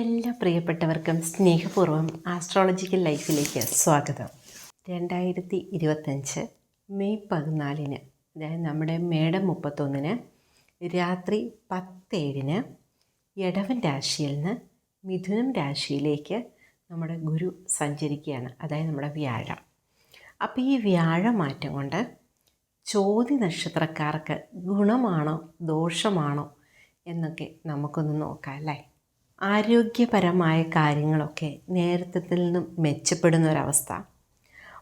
എല്ലാ പ്രിയപ്പെട്ടവർക്കും സ്നേഹപൂർവം ആസ്ട്രോളജിക്കൽ ലൈഫിലേക്ക് സ്വാഗതം. രണ്ടായിരത്തി ഇരുപത്തഞ്ച് മെയ് പതിനാലിന് അതായത് നമ്മുടെ മേടം മുപ്പത്തൊന്നിന് രാത്രി പത്തേഴിന് ഇടവൻ രാശിയിൽ നിന്ന് മിഥുനം രാശിയിലേക്ക് നമ്മുടെ ഗുരു സഞ്ചരിക്കുകയാണ് അതായത് നമ്മുടെ വ്യാഴം. അപ്പോൾ ഈ വ്യാഴമാറ്റം കൊണ്ട് ചോതി നക്ഷത്രക്കാർക്ക് ഗുണമാണോ ദോഷമാണോ എന്നൊക്കെ നമുക്കൊന്ന് നോക്കാം അല്ലേ? ആരോഗ്യപരമായ കാര്യങ്ങളൊക്കെ നേരത്തെ നിന്നും മെച്ചപ്പെടുന്ന ഒരവസ്ഥ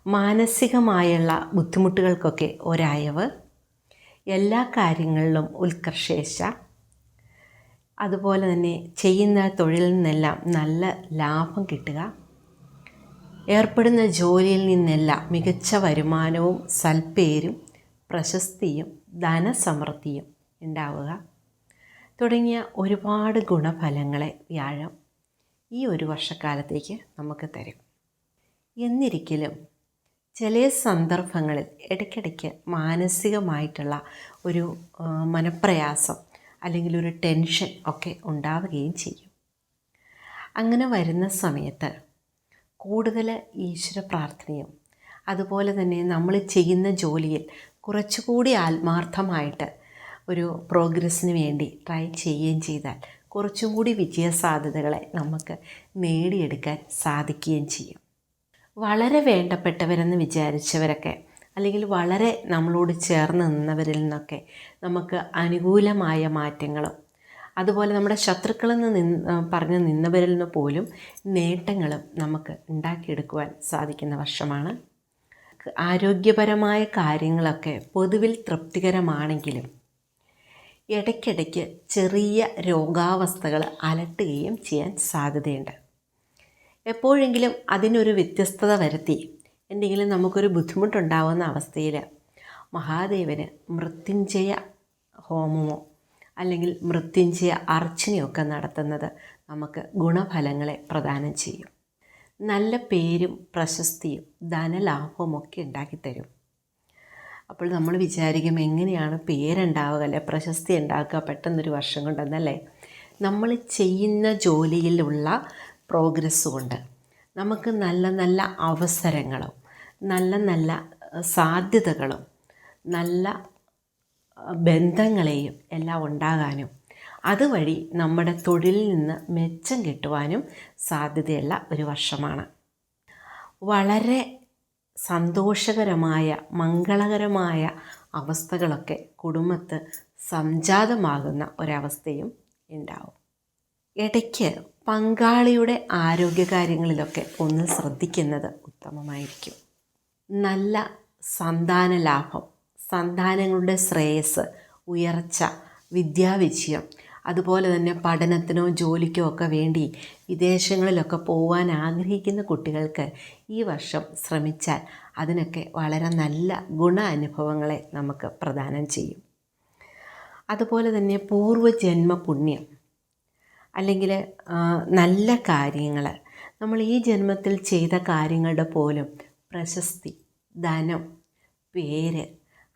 മാനസികമായുള്ള ബുദ്ധിമുട്ടുകൾക്കൊക്കെ ഒരയവ്. എല്ലാ കാര്യങ്ങളിലും ഉത്കർഷേശ അതുപോലെ തന്നെ ചെയ്യുന്ന തൊഴിലിൽ നിന്നെല്ലാം നല്ല ലാഭം കിട്ടുക. ഏർപ്പെടുന്ന ജോലിയിൽ നിന്നെല്ലാം മികച്ച വരുമാനവും സൽപ്പേരും പ്രശസ്തിയും ധനസമൃദ്ധിയും ഉണ്ടാവുക. തുടങ്ങിയ ഒരുപാട് ഗുണഫലങ്ങളെ വ്യാഴം ഈ ഒരു വർഷക്കാലത്തേക്ക് നമുക്ക് തരും. എന്നിരിക്കലും ചില സന്ദർഭങ്ങളിൽ ഇടയ്ക്കിടയ്ക്ക് മാനസികമായിട്ടുള്ള ഒരു മനപ്രയാസം അല്ലെങ്കിൽ ഒരു ടെൻഷൻ ഒക്കെ ഉണ്ടാവുകയും ചെയ്യും. അങ്ങനെ വരുന്ന സമയത്ത് കൂടുതൽ ഈശ്വര പ്രാർത്ഥനയും അതുപോലെ തന്നെ നമ്മൾ ചെയ്യുന്ന ജോലിയിൽ കുറച്ചുകൂടി ആത്മാർത്ഥമായിട്ട് ഒരു പ്രോഗ്രസ്സിന് വേണ്ടി ട്രൈ ചെയ്യുകയും ചെയ്താൽ കുറച്ചും കൂടി വിജയസാധ്യതകളെ നമുക്ക് നേടിയെടുക്കാൻ സാധിക്കുകയും ചെയ്യും. വളരെ വേണ്ടപ്പെട്ടവരെന്ന് വിചാരിച്ചവരൊക്കെ അല്ലെങ്കിൽ വളരെ നമ്മളോട് ചേർന്ന് നിന്നവരിൽ നിന്നൊക്കെ നമുക്ക് അനുകൂലമായ മാറ്റങ്ങളും അതുപോലെ നമ്മുടെ ശത്രുക്കളിൽ നിന്ന് പറഞ്ഞു നിന്നവരിൽ നിന്ന് പോലും നേട്ടങ്ങളും നമുക്ക് ഉണ്ടാക്കിയെടുക്കുവാൻ സാധിക്കുന്ന വർഷമാണ്. ആരോഗ്യപരമായ കാര്യങ്ങളൊക്കെ പൊതുവിൽ തൃപ്തികരമാണെങ്കിലും ഇടയ്ക്കിടയ്ക്ക് ചെറിയ രോഗാവസ്ഥകൾ അലട്ടുകയും ചെയ്യാൻ സാധ്യതയുണ്ട്. എപ്പോഴെങ്കിലും അതിനൊരു വ്യത്യസ്തത വരുത്തി എന്തെങ്കിലും നമുക്കൊരു ബുദ്ധിമുട്ടുണ്ടാവുന്ന അവസ്ഥയിൽ മഹാദേവന് മൃത്യുഞ്ജയ ഹോമമോ അല്ലെങ്കിൽ മൃത്യുഞ്ജയ അർച്ചനയൊക്കെ നടത്തുന്നത് നമുക്ക് ഗുണഫലങ്ങളെ പ്രദാനം ചെയ്യും. നല്ല പേരും പ്രശസ്തിയും ധനലാഭവും ഒക്കെ ഉണ്ടാക്കിത്തരും. അപ്പോൾ നമ്മൾ വിചാരിക്കും എങ്ങനെയാണ് പേരുണ്ടാവുക അല്ലെ? പ്രശസ്തി ഉണ്ടാക്കുക പെട്ടെന്നൊരു വർഷം കൊണ്ടെന്നല്ലേ നമ്മൾ ചെയ്യുന്ന ജോലിയിലുള്ള പ്രോഗ്രസ് കൊണ്ട് നമുക്ക് നല്ല നല്ല അവസരങ്ങളും നല്ല നല്ല സാധ്യതകളും നല്ല ബന്ധങ്ങളെയും എല്ലാം ഉണ്ടാകാനും അതുവഴി നമ്മുടെ തൊഴിലിൽ നിന്ന് മെച്ചം കിട്ടുവാനും സാധ്യതയുള്ള ഒരു വർഷമാണ്. വളരെ സന്തോഷകരമായ മംഗളകരമായ അവസ്ഥകളൊക്കെ കുടുംബത്ത് സംജാതമാകുന്ന ഒരവസ്ഥയും ഉണ്ടാവും. ഇടയ്ക്ക് പങ്കാളിയുടെ ആരോഗ്യകാര്യങ്ങളിലൊക്കെ ഒന്ന് ശ്രദ്ധിക്കുന്നത് ഉത്തമമായിരിക്കും. നല്ല സന്താന ലാഭം സന്താനങ്ങളുടെ ശ്രേയസ് ഉയർച്ച വിദ്യാവിജയം അതുപോലെ തന്നെ പഠനത്തിനോ ജോലിക്കോ ഒക്കെ വേണ്ടി വിദേശങ്ങളിലൊക്കെ പോകാൻ ആഗ്രഹിക്കുന്ന കുട്ടികൾക്ക് ഈ വർഷം ശ്രമിച്ചാൽ അതിനൊക്കെ വളരെ നല്ല ഗുണ അനുഭവങ്ങളെ നമുക്ക് പ്രദാനം ചെയ്യും. അതുപോലെ തന്നെ പൂർവജന്മ പുണ്യം അല്ലെങ്കിൽ നല്ല കാര്യങ്ങൾ. നമ്മൾ ഈ ജന്മത്തിൽ ചെയ്ത കാര്യങ്ങളുടെ പോലും പ്രശസ്തി ധനം പേര്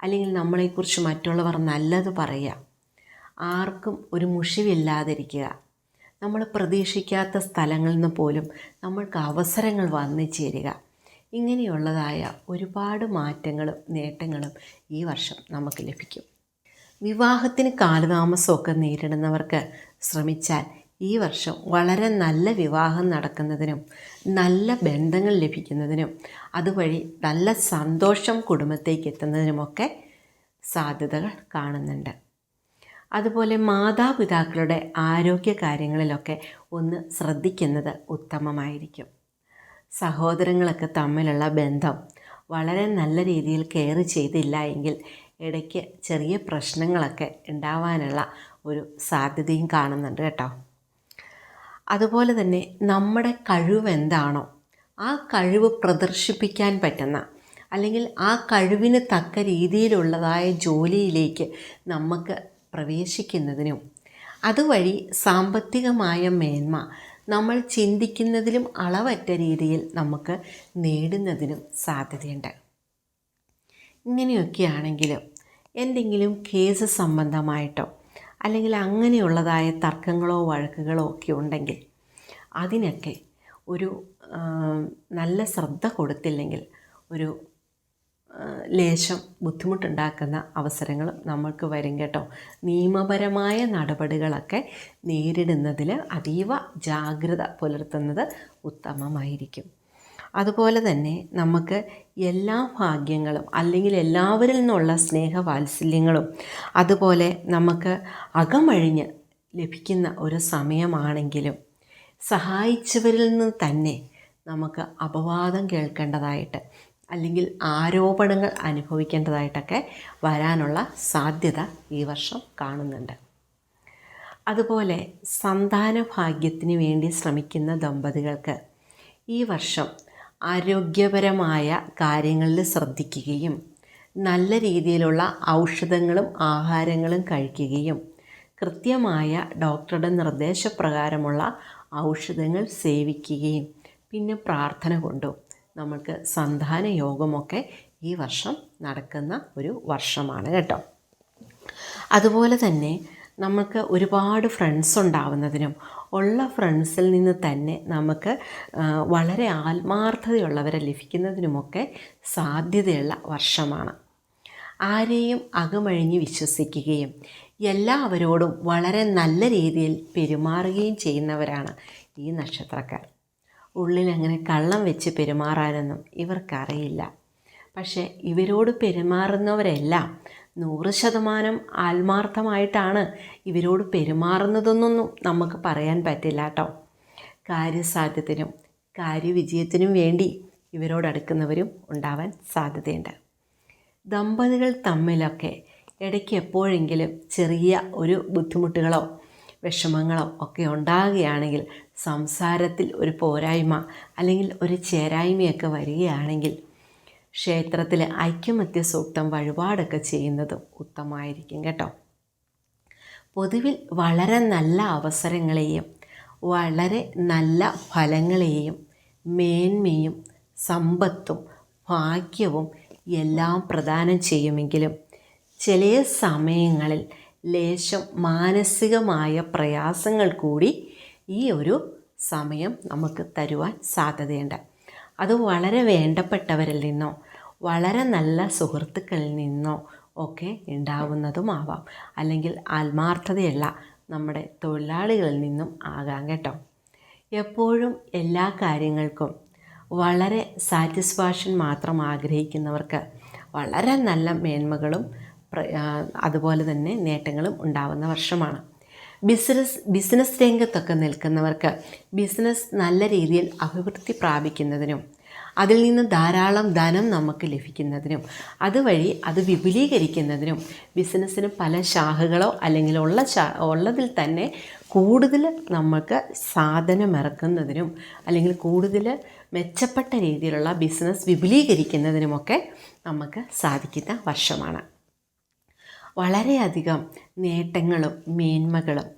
അല്ലെങ്കിൽ നമ്മളെക്കുറിച്ച് മറ്റുള്ളവർ നല്ലത് പറയുക ആർക്കും ഒരു മുഷിവില്ലാതിരിക്കുക. നമ്മൾ പ്രതീക്ഷിക്കാത്ത സ്ഥലങ്ങളിൽ നിന്ന് പോലും നമ്മൾക്ക് അവസരങ്ങൾ വന്നു ചേരുക. ഇങ്ങനെയുള്ളതായ ഒരുപാട് മാറ്റങ്ങളും നേട്ടങ്ങളും ഈ വർഷം നമുക്ക് ലഭിക്കും. വിവാഹത്തിന് കാലതാമസമൊക്കെ നേരിടുന്നവർക്ക് ശ്രമിച്ചാൽ ഈ വർഷം വളരെ നല്ല വിവാഹം നടക്കുന്നതിനും നല്ല ബന്ധങ്ങൾ ലഭിക്കുന്നതിനും അതുവഴി നല്ല സന്തോഷം കുടുംബത്തേക്ക് എത്തുന്നതിനുമൊക്കെ സാധ്യതകൾ കാണുന്നുണ്ട്. അതുപോലെ മാതാപിതാക്കളുടെ ആരോഗ്യ കാര്യങ്ങളിലൊക്കെ ഒന്ന് ശ്രദ്ധിക്കുന്നത് ഉത്തമമായിരിക്കും. സഹോദരങ്ങളൊക്കെ തമ്മിലുള്ള ബന്ധം വളരെ നല്ല രീതിയിൽ കെയർ ചെയ്തില്ല എങ്കിൽ ഇടയ്ക്ക് ചെറിയ പ്രശ്നങ്ങളൊക്കെ ഉണ്ടാവാനുള്ള ഒരു സാധ്യതയും കാണുന്നുണ്ട് കേട്ടോ. അതുപോലെ തന്നെ നമ്മുടെ കഴിവ് എന്താണോ ആ കഴിവ് പ്രദർശിപ്പിക്കാൻ പറ്റുന്ന അല്ലെങ്കിൽ ആ കഴിവിന് തക്ക രീതിയിലുള്ളതായ ജോലിയിലേക്ക് നമുക്ക് പ്രവേശിക്കുന്നതിനും. അതുവഴി സാമ്പത്തികമായ മേന്മ നമ്മൾ ചിന്തിക്കുന്നതിലും അളവറ്റ രീതിയിൽ നമുക്ക് നേടുന്നതിനും സാധ്യതയുണ്ട്. ഇങ്ങനെയൊക്കെയാണെങ്കിലും എന്തെങ്കിലും കേസ് സംബന്ധമായിട്ടോ അല്ലെങ്കിൽ അങ്ങനെയുള്ളതായ തർക്കങ്ങളോ വഴക്കുകളോ ഒക്കെ ഉണ്ടെങ്കിൽ അതിനൊക്കെ ഒരു നല്ല ശ്രദ്ധ കൊടുത്തില്ലെങ്കിൽ ഒരു ലേശം ബുദ്ധിമുട്ടുണ്ടാക്കുന്ന അവസരങ്ങൾ നമ്മൾക്ക് വരും കേട്ടോ. നിയമപരമായ നടപടികളൊക്കെ നേരിടുന്നതിൽ അതീവ ജാഗ്രത പുലർത്തുന്നത് ഉത്തമമായിരിക്കും. അതുപോലെ തന്നെ നമുക്ക് എല്ലാ ഭാഗ്യങ്ങളും അല്ലെങ്കിൽ എല്ലാവരിൽ നിന്നുള്ള സ്നേഹവാത്സല്യങ്ങളും അതുപോലെ നമുക്ക് അകമഴിഞ്ഞ് ലഭിക്കുന്ന ഒരു സമയമാണെങ്കിലും സഹായിച്ചവരിൽ നിന്ന് തന്നെ നമുക്ക് അപവാദം കേൾക്കേണ്ടതായിട്ട് അല്ലെങ്കിൽ ആരോപണങ്ങൾ അനുഭവിക്കേണ്ടതായിട്ടൊക്കെ വരാനുള്ള സാധ്യത ഈ വർഷം കാണുന്നുണ്ട്. അതുപോലെ സന്താന ഭാഗ്യത്തിന് വേണ്ടി ശ്രമിക്കുന്ന ദമ്പതികൾക്ക് ഈ വർഷം ആരോഗ്യപരമായ കാര്യങ്ങളിൽ ശ്രദ്ധിക്കുകയും നല്ല രീതിയിലുള്ള ഔഷധങ്ങളും ആഹാരങ്ങളും കഴിക്കുകയും കൃത്യമായ ഡോക്ടറുടെ നിർദ്ദേശപ്രകാരമുള്ള ഔഷധങ്ങൾ സേവിക്കുകയും പിന്നെ പ്രാർത്ഥന കൊണ്ടും. നമുക്ക് സന്താന യോഗമൊക്കെ ഈ വർഷം നടക്കുന്ന ഒരു വർഷമാണ് കേട്ടോ. അതുപോലെ തന്നെ നമുക്ക് ഒരുപാട് ഫ്രണ്ട്സ് ഉണ്ടാവുന്നതിനും ഉള്ള ഫ്രണ്ട്സിൽ നിന്ന് തന്നെ നമുക്ക് വളരെ ആത്മാർത്ഥതയുള്ളവരെ ലഭിക്കുന്നതിനുമൊക്കെ സാധ്യതയുള്ള വർഷമാണ്. ആരെയും അകമഴിഞ്ഞ് വിശ്വസിക്കുകയും എല്ലാവരോടും വളരെ നല്ല രീതിയിൽ പെരുമാറുകയും ചെയ്യുന്നവരാണ് ഈ നക്ഷത്രക്കാർ. ഉള്ളിൽ അങ്ങനെ കള്ളം വെച്ച് പെരുമാറാനൊന്നും ഇവർക്കറിയില്ല. പക്ഷേ ഇവരോട് പെരുമാറുന്നവരെല്ലാം നൂറ് ശതമാനം ആത്മാർത്ഥമായിട്ടാണ് ഇവരോട് പെരുമാറുന്നതെന്നൊന്നും നമുക്ക് പറയാൻ പറ്റില്ല കേട്ടോ. കാര്യസാധ്യത്തിനും കാര്യവിജയത്തിനും വേണ്ടി ഇവരോടടുക്കുന്നവരും ഉണ്ടാവാൻ സാധ്യതയുണ്ട്. ദമ്പതികൾ തമ്മിലൊക്കെ ഇടയ്ക്ക് എപ്പോഴെങ്കിലും ചെറിയ ഒരു ബുദ്ധിമുട്ടുകളോ വിഷമങ്ങളോ ഒക്കെ ഉണ്ടാകുകയാണെങ്കിൽ സംസാരത്തിൽ ഒരു പോരായ്മ അല്ലെങ്കിൽ ഒരു ചേരായ്മയൊക്കെ വരികയാണെങ്കിൽ ക്ഷേത്രത്തിൽ ഐക്യമത്യ സൂക്തം വഴിപാടൊക്കെ ചെയ്യുന്നത് ഉത്തമമായിരിക്കും കേട്ടോ. പൊതുവിൽ വളരെ നല്ല അവസരങ്ങളെയും വളരെ നല്ല ഫലങ്ങളെയും മേന്മയും സമ്പത്തും ഭാഗ്യവും എല്ലാം പ്രദാനം ചെയ്യുമെങ്കിലും ചില സമയങ്ങളിൽ ലേശം മാനസികമായ പ്രയാസങ്ങൾ കൂടി ഈ ഒരു സമയം നമുക്ക് തരുവാൻ സാധ്യതയുണ്ട്. അത് വളരെ വേണ്ടപ്പെട്ടവരിൽ നിന്നോ വളരെ നല്ല സുഹൃത്തുക്കളിൽ നിന്നോ ഒക്കെ ഉണ്ടാവുന്നതുമാവാം. അല്ലെങ്കിൽ ആത്മാർത്ഥതയുള്ള നമ്മുടെ തൊഴിലാളികളിൽ നിന്നും ആകാം കേട്ടോ. എപ്പോഴും എല്ലാ കാര്യങ്ങൾക്കും വളരെ സാറ്റിസ്ഫാക്ഷൻ മാത്രം ആഗ്രഹിക്കുന്നവർക്ക് വളരെ നല്ല മേന്മകളും അതുപോലെ തന്നെ നേട്ടങ്ങളും ഉണ്ടാവുന്ന വർഷമാണ്. ബിസിനസ് ബിസിനസ് രംഗത്തൊക്കെ നിൽക്കുന്നവർക്ക് ബിസിനസ് നല്ല രീതിയിൽ അഭിവൃദ്ധി പ്രാപിക്കുന്നതിനും അതിൽ നിന്ന് ധാരാളം ധനം നമുക്ക് ലഭിക്കുന്നതിനും അതുവഴി അത് വിപുലീകരിക്കുന്നതിനും ബിസിനസ്സിന് പല ശാഖകളോ അല്ലെങ്കിൽ ഉള്ള ഉള്ളതിൽ തന്നെ കൂടുതൽ നമുക്ക് സാധനം ഇറക്കുന്നതിനും അല്ലെങ്കിൽ കൂടുതൽ മെച്ചപ്പെട്ട രീതിയിലുള്ള ബിസിനസ് വിപുലീകരിക്കുന്നതിനുമൊക്കെ നമുക്ക് സാധിക്കുന്ന വർഷമാണ്. വളരെയധികം നേട്ടങ്ങളും മേന്മകളും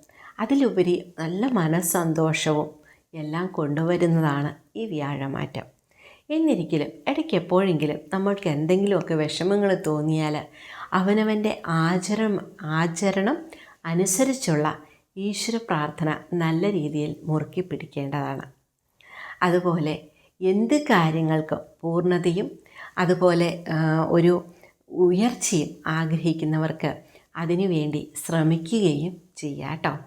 അതിലുപരി നല്ല മനസ്സന്തോഷവും എല്ലാം കൊണ്ടുവരുന്നതാണ് ഈ വ്യാഴമാറ്റം. എന്നിരിക്കലും ഇടയ്ക്ക് എപ്പോഴെങ്കിലും നമ്മൾക്ക് എന്തെങ്കിലുമൊക്കെ വിഷമങ്ങൾ തോന്നിയാൽ അവനവന്റെ ആചരണം ആചരണം അനുസരിച്ചുള്ള ഈശ്വര പ്രാർത്ഥന നല്ല രീതിയിൽ മുറുക്കി പിടിക്കേണ്ടതാണ്. അതുപോലെ എന്ത് കാര്യങ്ങൾക്കും പൂർണതയും അതുപോലെ ഒരു ഉയർച്ചയും ആഗ്രഹിക്കുന്നവർക്ക് അതിനുവേണ്ടി ശ്രമിക്കുകയും ചെയ്യാട്ടോ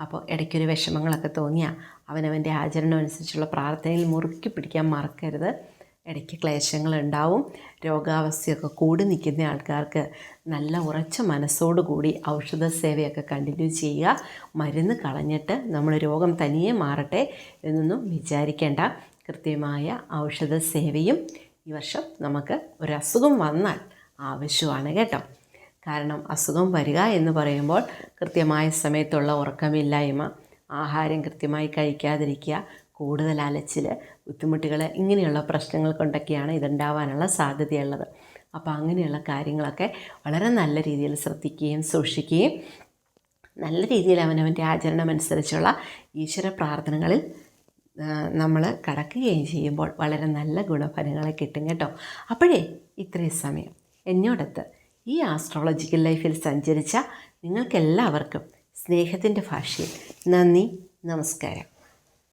അപ്പോൾ ഇടയ്ക്കൊരു വിഷമങ്ങളൊക്കെ തോന്നിയാൽ അവനവന്റെ ആചരണം അനുസരിച്ചുള്ള പ്രാർത്ഥനയിൽ മുറുക്കി പിടിക്കാൻ മറക്കരുത്. ഇടയ്ക്ക് ക്ലേശങ്ങളുണ്ടാവും രോഗാവസ്ഥയൊക്കെ കൂടി നിൽക്കുന്ന ആൾക്കാർക്ക് നല്ല ഉറച്ച മനസ്സോടുകൂടി ഔഷധ സേവയൊക്കെ കണ്ടിന്യൂ ചെയ്യുക. മരുന്ന് കളഞ്ഞിട്ട് നമ്മൾ രോഗം തനിയെ മാറട്ടെ എന്നൊന്നും വിചാരിക്കേണ്ട. കൃത്യമായ ഔഷധ സേവയും ഈ വർഷം നമുക്ക് ഒരസുഖം വന്നാൽ ആവശ്യമാണ് കേട്ടോ. കാരണം അസുഖം വരിക എന്ന് പറയുമ്പോൾ കൃത്യമായ സമയത്തുള്ള ഉറക്കമില്ലായ്മ ആഹാരം കൃത്യമായി കഴിക്കാതിരിക്കുക കൂടുതൽ അലച്ചിൽ ബുദ്ധിമുട്ടുകൾ ഇങ്ങനെയുള്ള പ്രശ്നങ്ങൾ കൊണ്ടൊക്കെയാണ് ഇതുണ്ടാവാനുള്ള സാധ്യതയുള്ളത്. അപ്പോൾ അങ്ങനെയുള്ള കാര്യങ്ങളൊക്കെ വളരെ നല്ല രീതിയിൽ ശ്രദ്ധിക്കുകയും സൂക്ഷിക്കുകയും നല്ല രീതിയിൽ അവനവന്റെ ആചരണം അനുസരിച്ചുള്ള ഈശ്വര പ്രാർത്ഥനകളിൽ നമ്മൾ കടക്കുകയും ചെയ്യുമ്പോൾ വളരെ നല്ല ഗുണഫലങ്ങളെ കിട്ടും കേട്ടോ. അപ്പോഴേ ഇത്രയും സമയം. എന്നോടൊത്ത് ഈ ആസ്ട്രോളജിക്കൽ ലൈഫിൽ സഞ്ചരിച്ച നിങ്ങൾക്കെല്ലാവർക്കും സ്നേഹത്തിന്റെ ഭാഷയിൽ നന്ദി നമസ്കാരം.